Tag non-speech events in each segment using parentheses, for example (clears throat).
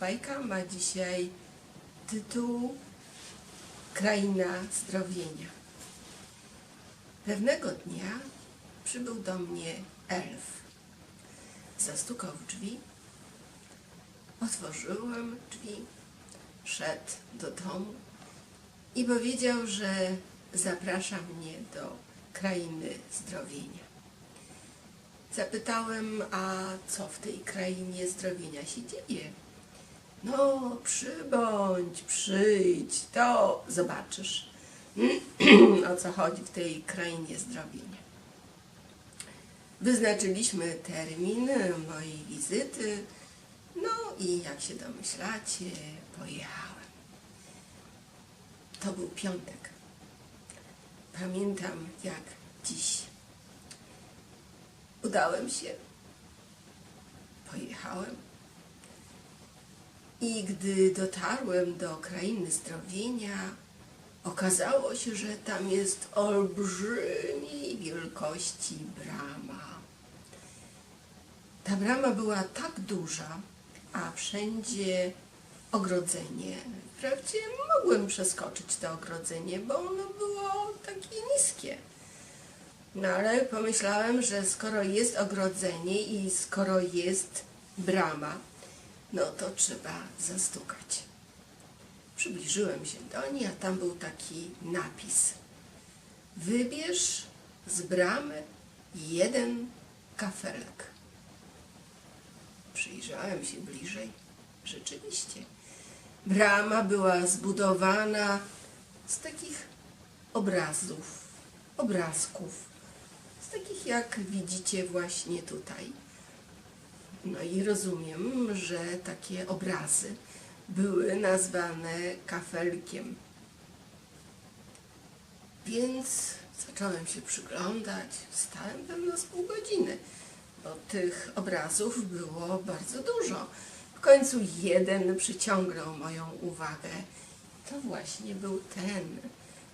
Bajka ma dzisiaj tytuł Kraina Zdrowienia. Pewnego dnia przybył do mnie elf. Zastukał w drzwi. Otworzyłem drzwi, szedł do domu i powiedział, że zaprasza mnie do krainy zdrowienia. Zapytałem, a co w tej krainie zdrowienia się dzieje? No, przybądź, przyjdź, to zobaczysz, (clears throat) o co chodzi w tej krainie zdrowienia. Wyznaczyliśmy termin mojej wizyty, no i jak się domyślacie, pojechałem. To był piątek. Pamiętam jak dziś. Udałem się, pojechałem. I gdy dotarłem do krainy zdrowienia, okazało się, że tam jest olbrzymiej wielkości brama. Ta brama była tak duża, a wszędzie ogrodzenie. Wprawdzie mogłem przeskoczyć to ogrodzenie, bo ono było takie niskie. No ale pomyślałem, że skoro jest ogrodzenie i skoro jest brama, no to trzeba zastukać. Przybliżyłem się do niej, a tam był taki napis. Wybierz z bramy jeden kafelek. Przyjrzałem się bliżej. Rzeczywiście. Brama była zbudowana z takich obrazów, obrazków, z takich jak widzicie właśnie tutaj. No i rozumiem, że takie obrazy były nazwane kafelkiem. Więc zacząłem się przyglądać. Stałem pewno z pół godziny, bo tych obrazów było bardzo dużo. W końcu jeden przyciągnął moją uwagę. To właśnie był ten.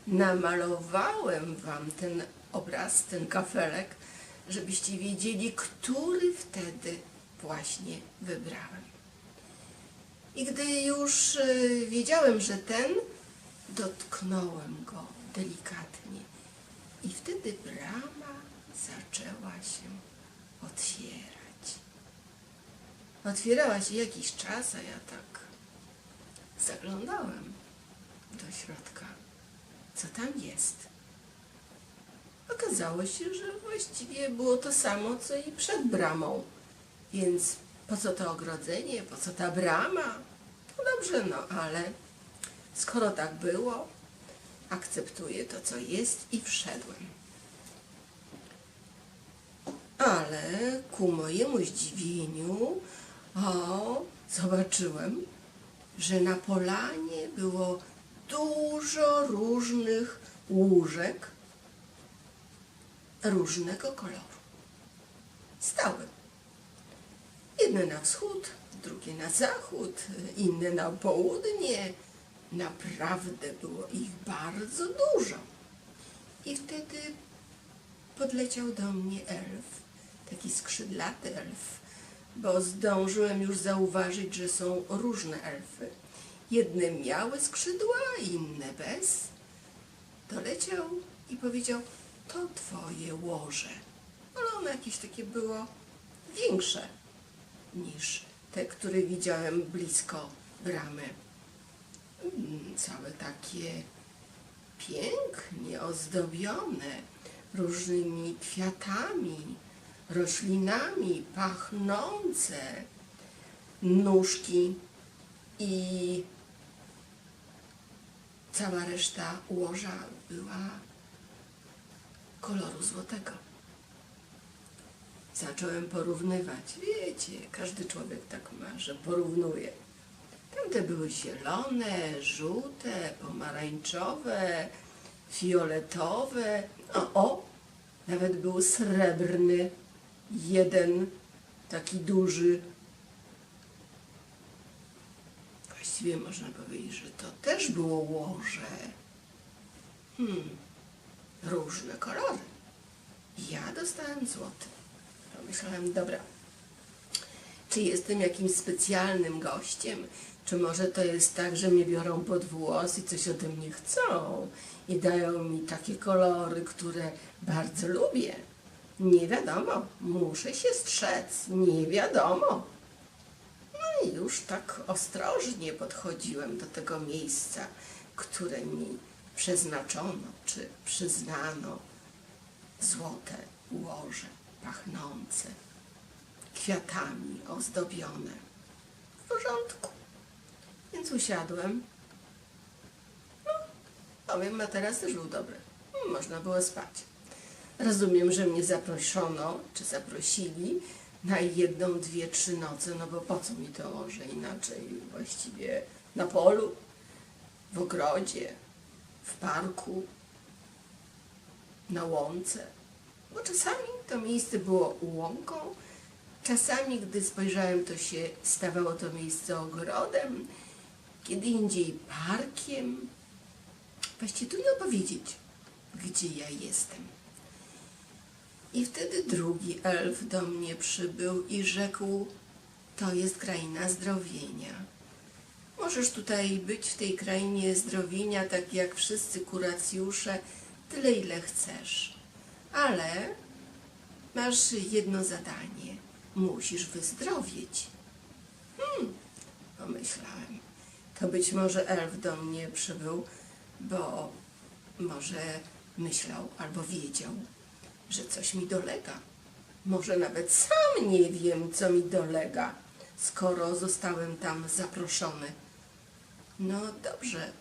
Namalowałem wam ten obraz, ten kafelek, żebyście wiedzieli, który wtedy właśnie wybrałem. I gdy już y, wiedziałem, że ten, dotknąłem go delikatnie. I wtedy brama zaczęła się otwierać. Otwierała się jakiś czas, a ja tak zaglądałem do środka. Co tam jest? Okazało się, że właściwie było to samo, co i przed bramą. Więc po co to ogrodzenie, po co ta brama? No dobrze, no ale skoro tak było, akceptuję to, co jest i wszedłem. Ale ku mojemu zdziwieniu, o, zobaczyłem, że na polanie było dużo różnych łóżek różnego koloru. Stały. Jedne na wschód, drugie na zachód, inne na południe. Naprawdę było ich bardzo dużo. I wtedy podleciał do mnie elf, taki skrzydlaty elf, bo zdążyłem już zauważyć, że są różne elfy. Jedne miały skrzydła, inne bez. Doleciał i powiedział, to twoje łoże. Ale ono jakieś takie było większe niż te, które widziałem blisko bramy. Mm, Całe takie pięknie ozdobione różnymi kwiatami, roślinami, pachnące nóżki i cała reszta łoża była koloru złotego. Zacząłem porównywać. Wiecie, każdy człowiek tak ma, że porównuje. Tamte były zielone, żółte, pomarańczowe, fioletowe. O, o, nawet był srebrny, jeden taki duży. Właściwie można powiedzieć, że to też było łoże. Hmm, różne kolory. Ja dostałem złoty. Pomyślałem, dobra, Czy jestem jakimś specjalnym gościem? Czy może to jest tak, że mnie biorą pod włos i coś ode mnie chcą i dają mi takie kolory, które bardzo lubię? Nie wiadomo, muszę się strzec, nie wiadomo. No i już tak ostrożnie podchodziłem do tego miejsca, które mi przeznaczono czy przyznano. Złote łoże pachnące, kwiatami ozdobione. W porządku. Więc usiadłem. No, powiem, materac też był dobry. Można było spać. Rozumiem, że mnie zaproszono, czy zaprosili na jedną, dwie, trzy noce, no bo po co mi to łoże inaczej? Właściwie na polu, w ogrodzie, w parku, na łące. Bo czasami to miejsce było łąką, czasami, gdy spojrzałem, to się stawało to miejsce ogrodem, kiedy indziej parkiem. Właściwie trudno powiedzieć, gdzie ja jestem. I wtedy drugi elf do mnie przybył i rzekł: To jest kraina zdrowienia. Możesz tutaj być w tej krainie zdrowienia, tak jak wszyscy kuracjusze, tyle ile chcesz. Ale masz jedno zadanie: musisz wyzdrowieć. Hmm, pomyślałem. To być może elf do mnie przybył, bo może myślał albo wiedział, że coś mi dolega. Może nawet sam nie wiem, co mi dolega, skoro zostałem tam zaproszony. No dobrze,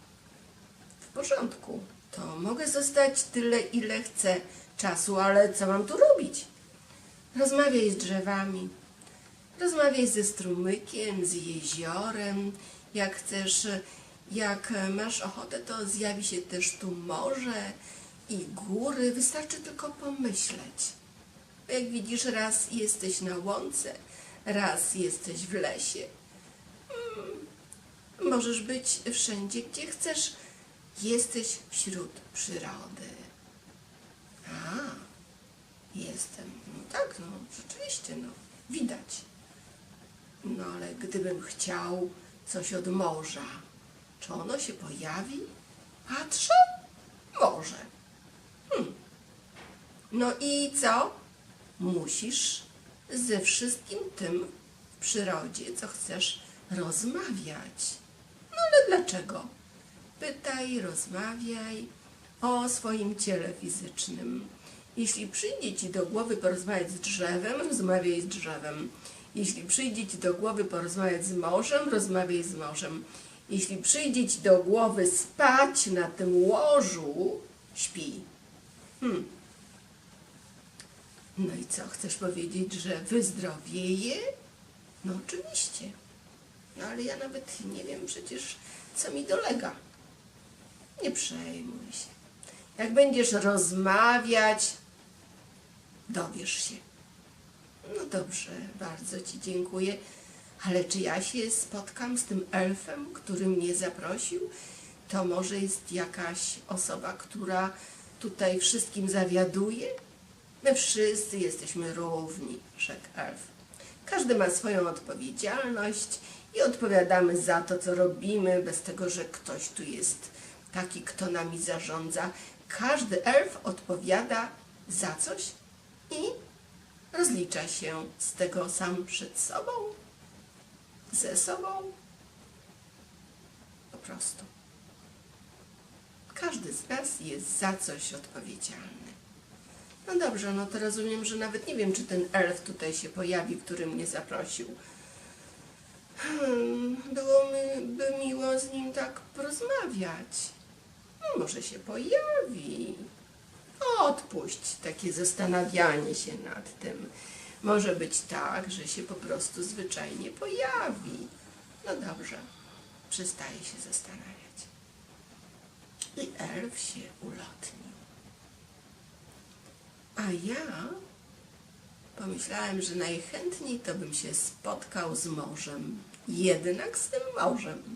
w porządku. To mogę zostać tyle, ile chcę czasu, ale co mam tu robić? Rozmawiaj z drzewami, rozmawiaj ze strumykiem, z jeziorem. Jak chcesz, jak masz ochotę, to zjawi się też tu morze i góry. Wystarczy tylko pomyśleć. Jak widzisz, raz jesteś na łące, raz jesteś w lesie. Mm, Możesz być wszędzie, gdzie chcesz. Jesteś wśród przyrody. A, jestem. No tak, no rzeczywiście, no widać. No ale gdybym chciał coś od morza, czy ono się pojawi? Patrzę, może. Hmm. No i co? Musisz ze wszystkim tym w przyrodzie, co chcesz, rozmawiać. No ale dlaczego? Pytaj, rozmawiaj o swoim ciele fizycznym. Jeśli przyjdzie ci do głowy porozmawiać z drzewem, rozmawiaj z drzewem. Jeśli przyjdzie ci do głowy porozmawiać z morzem, rozmawiaj z morzem. Jeśli przyjdzie ci do głowy spać na tym łożu, śpi. Hmm. No i co, chcesz powiedzieć, że wyzdrowieje? No oczywiście. No ale ja nawet nie wiem przecież, co mi dolega. Nie przejmuj się. Jak będziesz rozmawiać, dowiesz się. No dobrze, bardzo Ci dziękuję. Ale czy ja się spotkam z tym elfem, który mnie zaprosił? To może jest jakaś osoba, która tutaj wszystkim zawiaduje? My wszyscy jesteśmy równi, rzekł elf. Każdy ma swoją odpowiedzialność i odpowiadamy za to, co robimy, bez tego, że ktoś tu jest taki, kto nami zarządza. Każdy elf odpowiada za coś i rozlicza się z tego sam przed sobą, ze sobą. Po prostu. Każdy z nas jest za coś odpowiedzialny. No dobrze, no to rozumiem, że nawet nie wiem, czy ten elf tutaj się pojawi, który mnie zaprosił. Hmm, byłoby by miło z nim tak porozmawiać. No, może się pojawi. Odpuść takie zastanawianie się nad tym. Może być tak, że się po prostu zwyczajnie pojawi. No dobrze, przestaje się zastanawiać. I elf się ulotnił. A ja pomyślałem, że najchętniej to bym się spotkał z morzem. Jednak z tym morzem.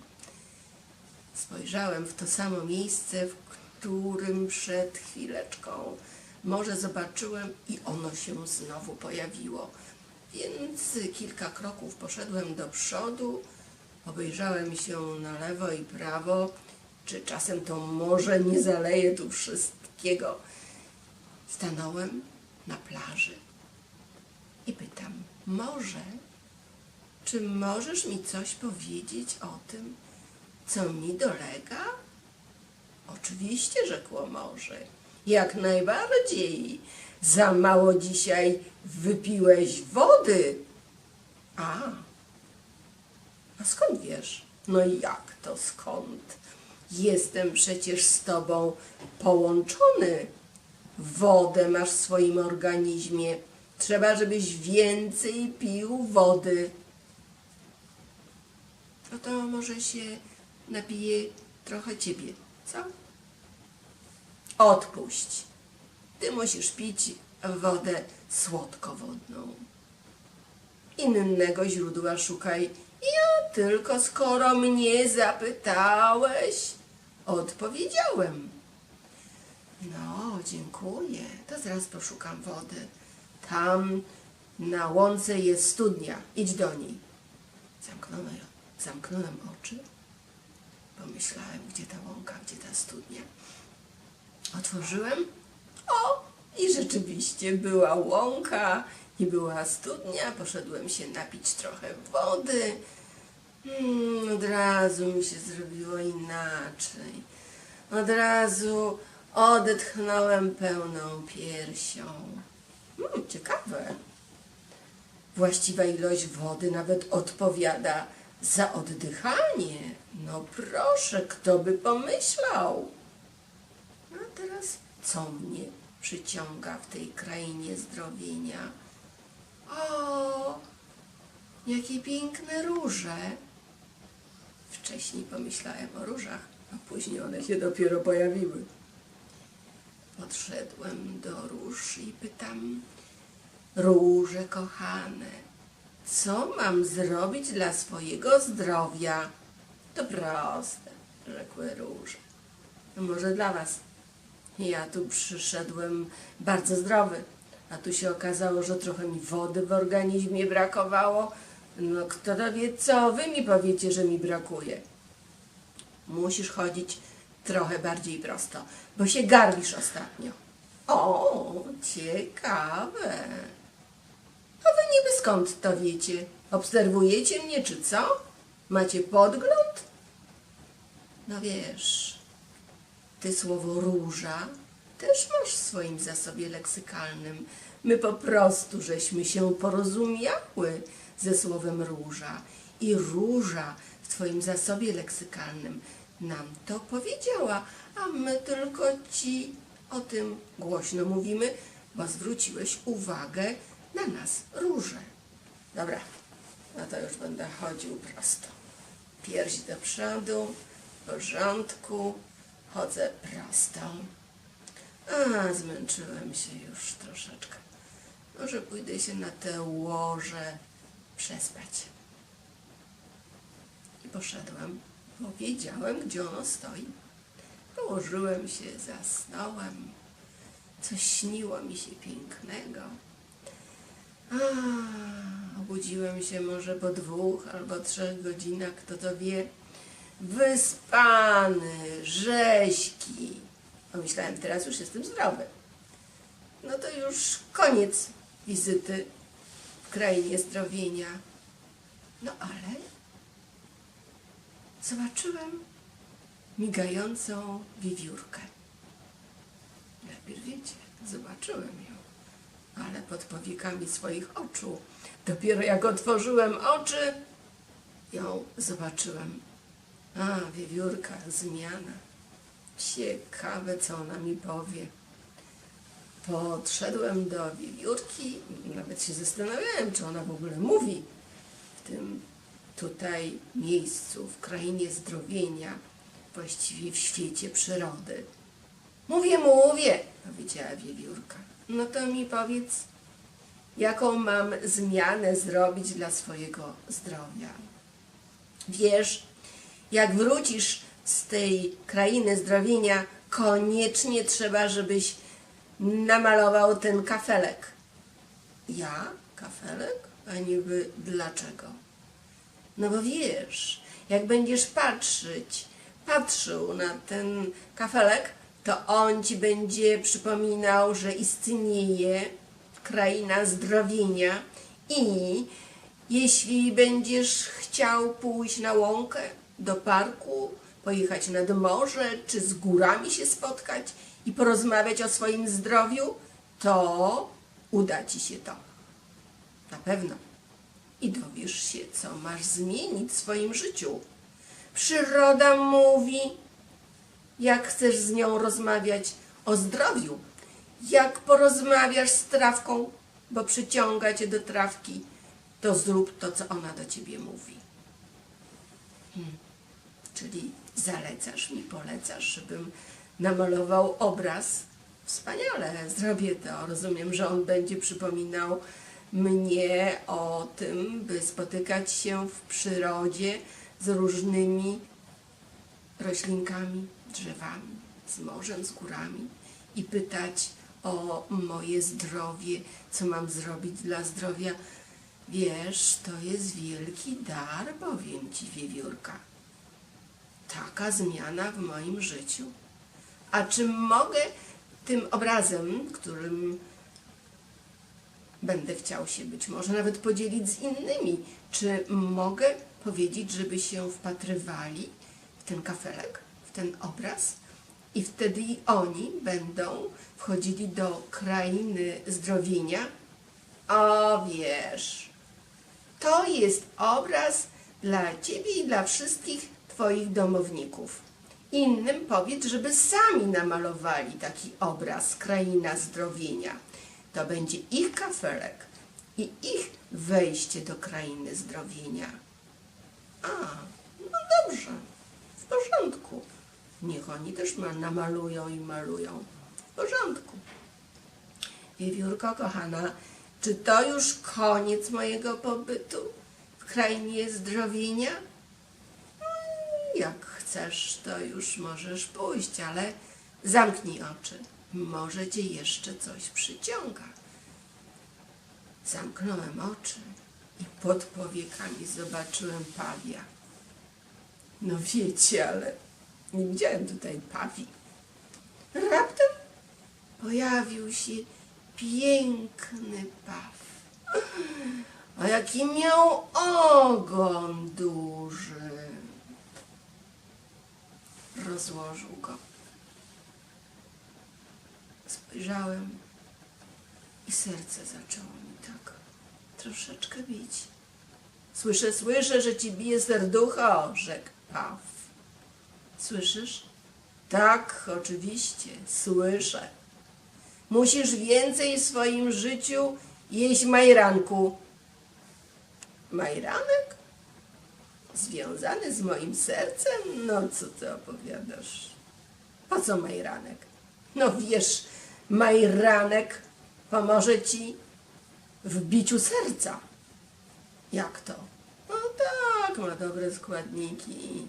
Spojrzałem w to samo miejsce, w którym przed chwileczką morze zobaczyłem i ono się znowu pojawiło. Więc kilka kroków poszedłem do przodu, obejrzałem się na lewo i prawo, czy czasem to może nie zaleje tu wszystkiego. Stanąłem na plaży i pytam, może, czy możesz mi coś powiedzieć o tym, co mi dolega? Oczywiście, rzekło morze. Jak najbardziej. Za mało dzisiaj wypiłeś wody. A, a skąd wiesz? No jak to skąd? Jestem przecież z tobą połączony. Wodę masz w swoim organizmie. Trzeba, żebyś więcej pił wody. No to może się napije trochę ciebie, co? Odpuść. Ty musisz pić wodę słodkowodną. Innego źródła szukaj. Ja tylko skoro mnie zapytałeś, odpowiedziałem. No, dziękuję. To zaraz poszukam wody. Tam na łące jest studnia. Idź do niej. Zamknąłem, zamknąłem oczy. Pomyślałem, gdzie ta łąka, gdzie ta studnia. Otworzyłem. O! I rzeczywiście była łąka i była studnia. Poszedłem się napić trochę wody. Mm, od razu mi się zrobiło inaczej. Od razu odetchnąłem pełną piersią. Mm, ciekawe. Właściwa ilość wody nawet odpowiada za oddychanie. No proszę, kto by pomyślał? A teraz co mnie przyciąga w tej krainie zdrowienia? O, jakie piękne róże! Wcześniej pomyślałem o różach, a później one się dopiero pojawiły. Podszedłem do róż i pytam, róże kochane, co mam zrobić dla swojego zdrowia? To proste, rzekły róże. No może dla was. Ja tu przyszedłem bardzo zdrowy, a tu się okazało, że trochę mi wody w organizmie brakowało. No kto to wie, co wy mi powiecie, że mi brakuje? Musisz chodzić trochę bardziej prosto, bo się garbisz ostatnio. O, ciekawe. Niby skąd to wiecie? Obserwujecie mnie, czy co? Macie podgląd? No wiesz, ty słowo róża też masz w swoim zasobie leksykalnym. My po prostu żeśmy się porozumiały ze słowem róża. I róża w twoim zasobie leksykalnym nam to powiedziała, a my tylko ci o tym głośno mówimy, bo zwróciłeś uwagę na nas róże. Dobra, no to już będę chodził prosto. Pierś do przodu, w porządku, chodzę prosto. A, zmęczyłem się już troszeczkę. Może pójdę się na te łoże przespać. I poszedłem, bo wiedziałem, gdzie ono stoi. Położyłem się, zasnąłem. Coś śniło mi się pięknego. A, obudziłem się może po dwóch albo trzech godzinach, kto to wie. Wyspany, rzeźki. Pomyślałem, teraz już jestem zdrowy. No to już koniec wizyty w krainie zdrowienia. No ale zobaczyłem migającą wiewiórkę. Najpierw wiecie, zobaczyłem ją, ale pod powiekami swoich oczu. Dopiero jak otworzyłem oczy, ją zobaczyłem. A, wiewiórka, zmiana. Ciekawe, co ona mi powie. Podszedłem do wiewiórki, nawet się zastanawiałem, czy ona w ogóle mówi w tym tutaj miejscu, w krainie zdrowienia, właściwie w świecie przyrody. Mówię, mówię, powiedziała wiewiórka. No to mi powiedz, jaką mam zmianę zrobić dla swojego zdrowia. Wiesz, jak wrócisz z tej krainy zdrowienia, koniecznie trzeba, żebyś namalował ten kafelek. Ja? Kafelek? A niby dlaczego? No bo wiesz, jak będziesz patrzeć, patrzył na ten kafelek, to on ci będzie przypominał, że istnieje kraina zdrowienia i jeśli będziesz chciał pójść na łąkę, do parku, pojechać nad morze, czy z górami się spotkać i porozmawiać o swoim zdrowiu, to uda ci się to. Na pewno. I dowiesz się, co masz zmienić w swoim życiu. Przyroda mówi, jak chcesz z nią rozmawiać o zdrowiu, jak porozmawiasz z trawką, bo przyciąga cię do trawki, to zrób to, co ona do ciebie mówi. Hmm. Czyli zalecasz mi, polecasz, żebym namalował obraz. Wspaniale, zrobię to. Rozumiem, że on będzie przypominał mnie o tym, by spotykać się w przyrodzie z różnymi roślinkami, drzewami, z morzem, z górami i pytać o moje zdrowie, co mam zrobić dla zdrowia. Wiesz, to jest wielki dar, powiem Ci, wiewiórka. Taka zmiana w moim życiu. A czy mogę tym obrazem, którym będę chciał się być może nawet podzielić z innymi, czy mogę powiedzieć, żeby się wpatrywali w ten kafelek, ten obraz i wtedy oni będą wchodzili do krainy zdrowienia? O, wiesz, to jest obraz dla Ciebie i dla wszystkich Twoich domowników. Innym powiedz, żeby sami namalowali taki obraz Kraina Zdrowienia. To będzie ich kafelek i ich wejście do Krainy Zdrowienia. A, no dobrze, w porządku. Niech oni też ma, namalują i malują. W porządku. Wiewiórko, kochana, czy to już koniec mojego pobytu w krainie zdrowienia? Mm, Jak chcesz, to już możesz pójść, ale zamknij oczy. Może cię jeszcze coś przyciąga. Zamknąłem oczy i pod powiekami zobaczyłem pawia. No wiecie, ale nie widziałem tutaj pawi. Raptem pojawił się piękny paw. A jaki miał ogon duży. Rozłożył go. Spojrzałem i serce zaczęło mi tak troszeczkę bić. Słyszę, słyszę, że ci bije serducho, rzekł paw. Słyszysz? Tak, oczywiście, słyszę. Musisz więcej w swoim życiu jeść majranku. Majranek? Związany z moim sercem? No co ty opowiadasz? Po co majranek? No wiesz, majranek pomoże ci w biciu serca. Jak to? No tak, ma dobre składniki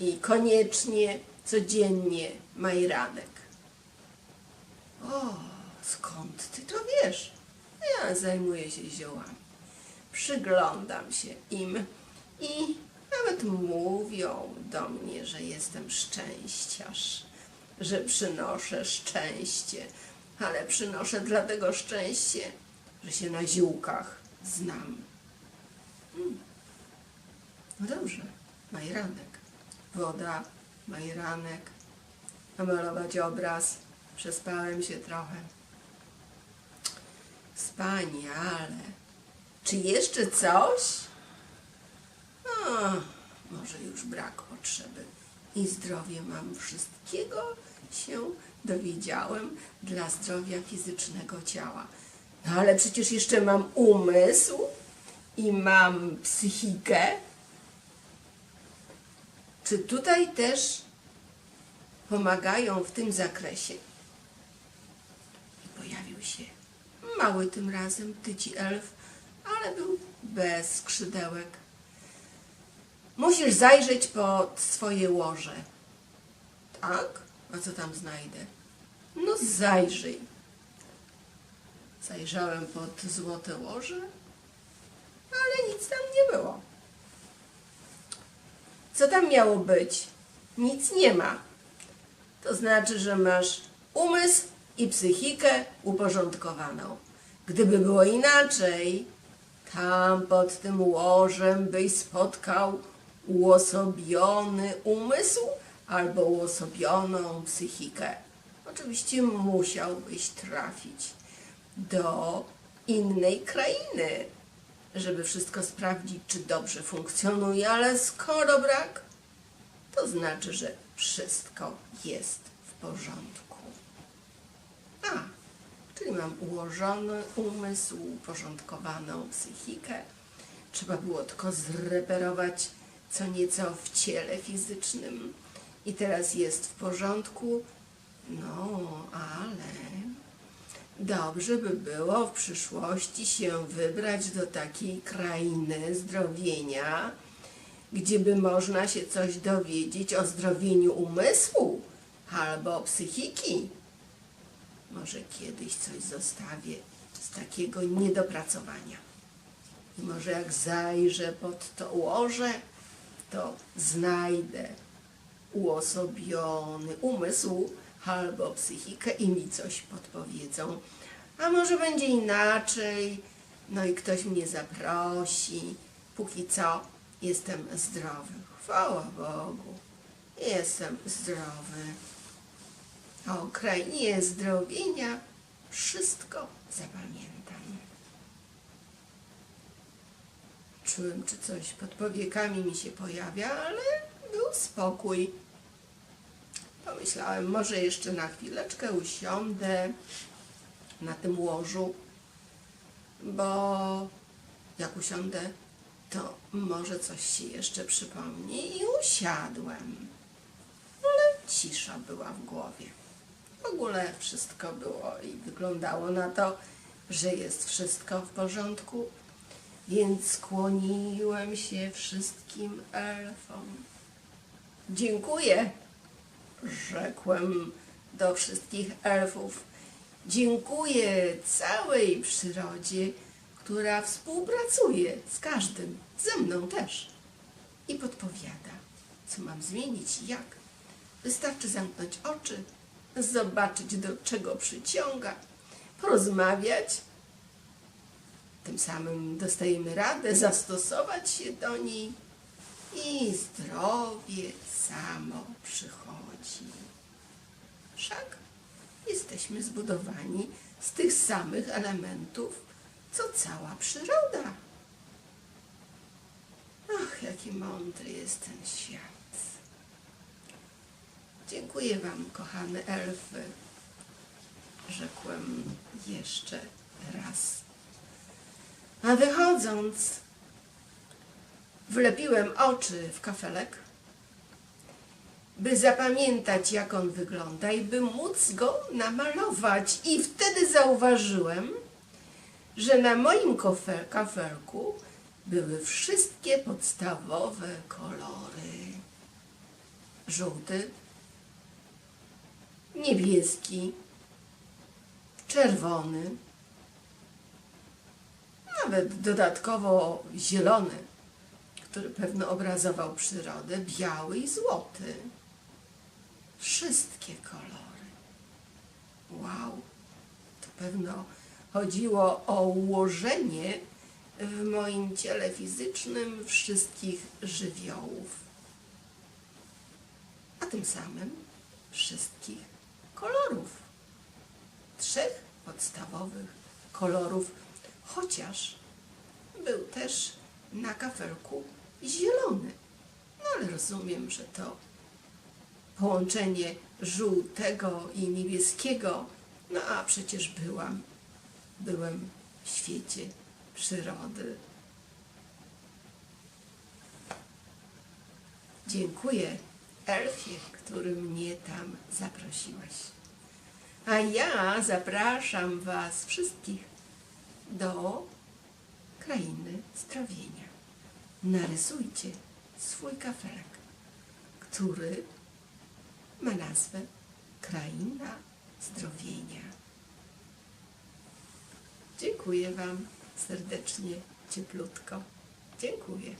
i, koniecznie codziennie majranek. O, skąd ty to wiesz? Ja zajmuję się ziołami. Przyglądam się im i nawet mówią do mnie, że jestem szczęściarz, że przynoszę szczęście, ale przynoszę dlatego szczęście, że się na ziółkach znam. Mm. No dobrze, majranek, woda, majranek, namalować obraz. Przespałem się trochę. Wspaniale. Czy jeszcze coś? Może już brak potrzeby. I zdrowie mam wszystkiego się dowiedziałem dla zdrowia fizycznego ciała. No ale przecież jeszcze mam umysł i mam psychikę. Czy tutaj też pomagają w tym zakresie? I pojawił się mały tym razem tyci elf, ale był bez skrzydełek. Musisz zajrzeć pod swoje łoże. Tak? A co tam znajdę? No zajrzyj. Zajrzałem pod złote łoże nic tam nie było. Co tam miało być? Nic nie ma. To znaczy, że masz umysł i psychikę uporządkowaną. Gdyby było inaczej, tam pod tym łożem byś spotkał uosobiony umysł albo uosobioną psychikę. Oczywiście musiałbyś trafić do innej krainy, żeby wszystko sprawdzić, czy dobrze funkcjonuje, ale skoro brak, to znaczy, że wszystko jest w porządku. A, czyli mam ułożony umysł, uporządkowaną psychikę. Trzeba było tylko zreperować co nieco w ciele fizycznym i teraz jest w porządku. No, ale dobrze by było w przyszłości się wybrać do takiej krainy zdrowienia, gdzie by można się coś dowiedzieć o zdrowieniu umysłu albo psychiki. Może kiedyś coś zostawię z takiego niedopracowania. I może jak zajrzę pod to łoże, to znajdę uosobiony umysł albo psychikę i mi coś podpowiedzą. A może będzie inaczej, no i ktoś mnie zaprosi. Póki co jestem zdrowy. Chwała Bogu, jestem zdrowy. O krainie zdrowienia wszystko zapamiętam. Czułem, czy coś pod powiekami mi się pojawia, ale był spokój. Pomyślałem, może jeszcze na chwileczkę usiądę na tym łożu, bo jak usiądę, to może coś się jeszcze przypomni i usiadłem. Ale cisza była w głowie. W ogóle wszystko było i wyglądało na to, że jest wszystko w porządku, więc skłoniłem się wszystkim elfom. Dziękuję, rzekłem do wszystkich elfów. Dziękuję całej przyrodzie, która współpracuje z każdym, ze mną też i podpowiada, co mam zmienić i jak. Wystarczy zamknąć oczy, zobaczyć, do czego przyciąga, porozmawiać. Tym samym dostajemy radę zastosować się do niej i zdrowie samo przychodzi. Wszak jesteśmy zbudowani z tych samych elementów, co cała przyroda. Ach, jaki mądry jest ten świat. Dziękuję Wam, kochane elfy, rzekłem jeszcze raz. A wychodząc, wlepiłem oczy w kafelek, by zapamiętać, jak on wygląda i by móc go namalować. I wtedy zauważyłem, że na moim kofe- kafelku były wszystkie podstawowe kolory. Żółty, niebieski, czerwony, nawet dodatkowo zielony, który pewno obrazował przyrodę, biały i złoty. Wszystkie kolory. Wow, to pewno chodziło o ułożenie w moim ciele fizycznym wszystkich żywiołów, a tym samym wszystkich kolorów. Trzech podstawowych kolorów, chociaż był też na kafelku zielony. No ale rozumiem, że to połączenie żółtego i niebieskiego, no a przecież byłam, byłem w świecie przyrody. Dziękuję, Elfie, który mnie tam zaprosiłeś. A ja zapraszam Was wszystkich do krainy zdrowienia. Narysujcie swój kafelek, który ma nazwę Kraina Zdrowienia. Dziękuję Wam serdecznie, cieplutko. Dziękuję.